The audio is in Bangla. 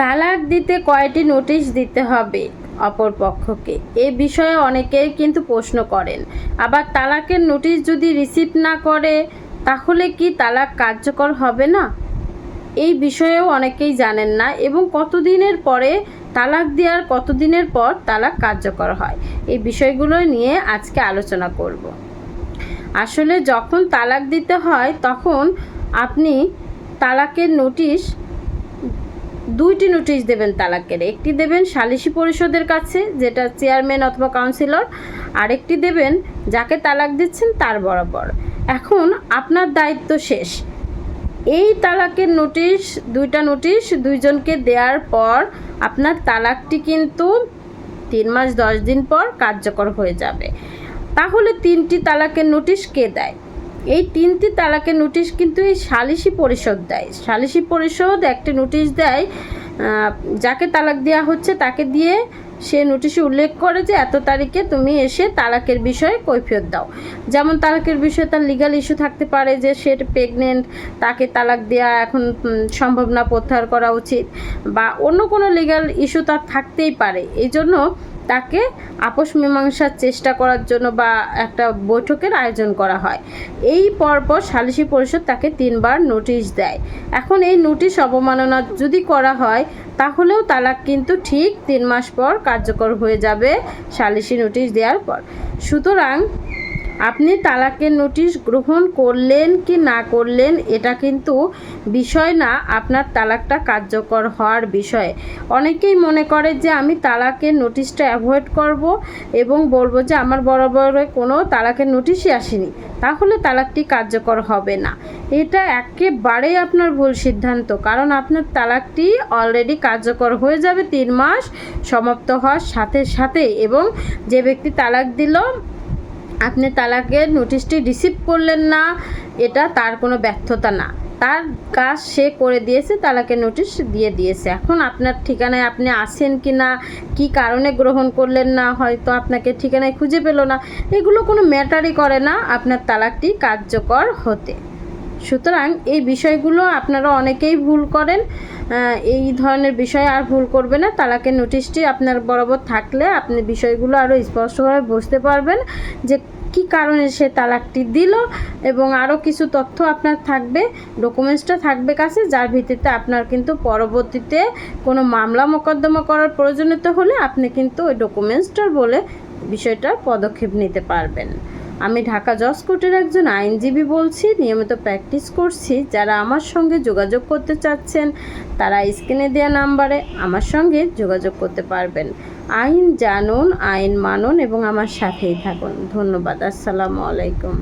তালাক দিতে কয়টি নোটিশ দিতে হবে অপর পক্ষকে? এ বিষয়ে অনেকেই কিন্তু প্রশ্ন করেন। আবার তালাকের নোটিশ যদি রিসিভ না করে, তাহলে কি তালাক কার্যকর হবে না? এই বিষয়েও অনেকেই জানেন না এবং কতদিনের পরে তালাক দেওয়ার কতদিনের পর তালাক কার্যকর হয়। এই বিষয়গুলো নিয়ে আজকে আলোচনা করব। আসলে যখন তালাক দিতে হয়, তখন আপনি তালাকের নোটিশ দুইটি নোটিশ দেবেন তালাকের। একটি দেবেন সালিসি পরিষদের কাছে, যেটা চেয়ারম্যান অথবা কাউন্সিলর আরেকটি দেবেন যাকে তালাক দিচ্ছেন তার বরাবর। এখন আপনার দায়িত্ব শেষ। এই তালাকের নোটিশ দুইটা নোটিশ দুইজনকে দেওয়ার পর আপনার তালাকটি কিন্তু তিন মাস দশ দিন পর কার্যকর হয়ে যাবে। তাহলে তিনটি তালাকের নোটিশ কে দেয়? এই তিনটি তালাকের নোটিশ কিন্তু এই সালিসি পরিষদ দেয়। সালিসি পরিষদ একটি নোটিশ দেয় যাকে তালাক দেওয়া হচ্ছে তাকে দিয়ে সে নোটিশে উল্লেখ করে যে এত তারিখে তুমি এসে তালাকের বিষয়ে কৈফিয়ত দাও। যেমন তালাকের বিষয়ে তার লিগাল ইস্যু থাকতে পারে যে সে প্রেগনেন্ট তাকে তালাক দেওয়া এখন সম্ভব না, প্রত্যাহার করা উচিত বা অন্য কোনো লিগাল ইস্যু তার থাকতেই পারে। এই জন্য তাকে আপোষ মীমাংসার চেষ্টা করার জন্য বা একটা বৈঠকের আয়োজন করা হয়। এই পরপর সালিসি পরিষদ তাকে তিনবার নোটিশ দেয়। এখন এই নোটিশ অবমাননা যদি করা হয়, তাহলেও তালাক কিন্তু ঠিক তিন মাস পর কার্যকর হয়ে যাবে সালিসি নোটিশ দেওয়ার পর। সুতরাং আপনি তালাকের নোটিশ গ্রহণ করলেন কি না করলেন, এটা কিন্তু বিষয় না, আপনার তালাকটা কার্যকর হওয়ার বিষয়। অনেকেই মনে করে যে আমি তালাকের নোটিশটা অ্যাভয়েড করব এবং বলব যে আমার বরাবর কোনো তালাকের নোটিশই আসেনি, তাহলে তালাকটি কার্যকর হবে না। এটা একেবারেই আপনার ভুল সিদ্ধান্ত, কারণ আপনার তালাকটি অলরেডি কার্যকর হয়ে যাবে তিন মাস, সমাপ্ত হওয়ার সাথে সাথে এবং যে ব্যক্তি তালাক দিল আপনি তালাকের নোটিশটি রিসিভ করলেন না, এটা তার কোনো ব্যর্থতা না। তার কাজ সে করে দিয়েছে, তালাকে নোটিশ দিয়ে দিয়েছে। এখন আপনার ঠিকানায় আপনি আসেন কি না কী কারণে গ্রহণ করলেন না, হয়তো আপনাকে ঠিকানায় খুঁজে পেল না, এগুলো কোনো ম্যাটারই করে না আপনার তালাকটি কার্যকর হতে। সুতরাং এই বিষয়গুলো আপনারা অনেকেই ভুল করেন এই ধরনের বিষয় আর ভুল করবে না। তালাকের নোটিশটি আপনার বরাবর থাকলে আপনি বিষয়গুলো আরও স্পষ্টভাবে বুঝতে পারবেন যে কী কারণে সে তালাকটি দিল এবং আরও কিছু তথ্য আপনার থাকবে, ডকুমেন্টসটা থাকবে কাছে, যার ভিত্তিতে আপনার কিন্তু পরবর্তীতে কোনো মামলা মোকদ্দমা করার প্রয়োজনীয়তা হলে আপনি কিন্তু ওই ডকুমেন্টসটার বলে বিষয়টার পদক্ষেপ নিতে পারবেন। আমি ঢাকা জজ কোর্টের একজন আইনজীবী বলছি, নিয়মিত প্র্যাকটিস করছি। যারা আমার সঙ্গে যোগাযোগ করতে চাচ্ছেন, তারা স্ক্রিনে দেওয়া নাম্বারে আমার সঙ্গে যোগাযোগ করতে পারবেন। আইন জানুন, আইন মানুন এবং আমার সাথেই থাকুন। ধন্যবাদ। আসসালামু আলাইকুম।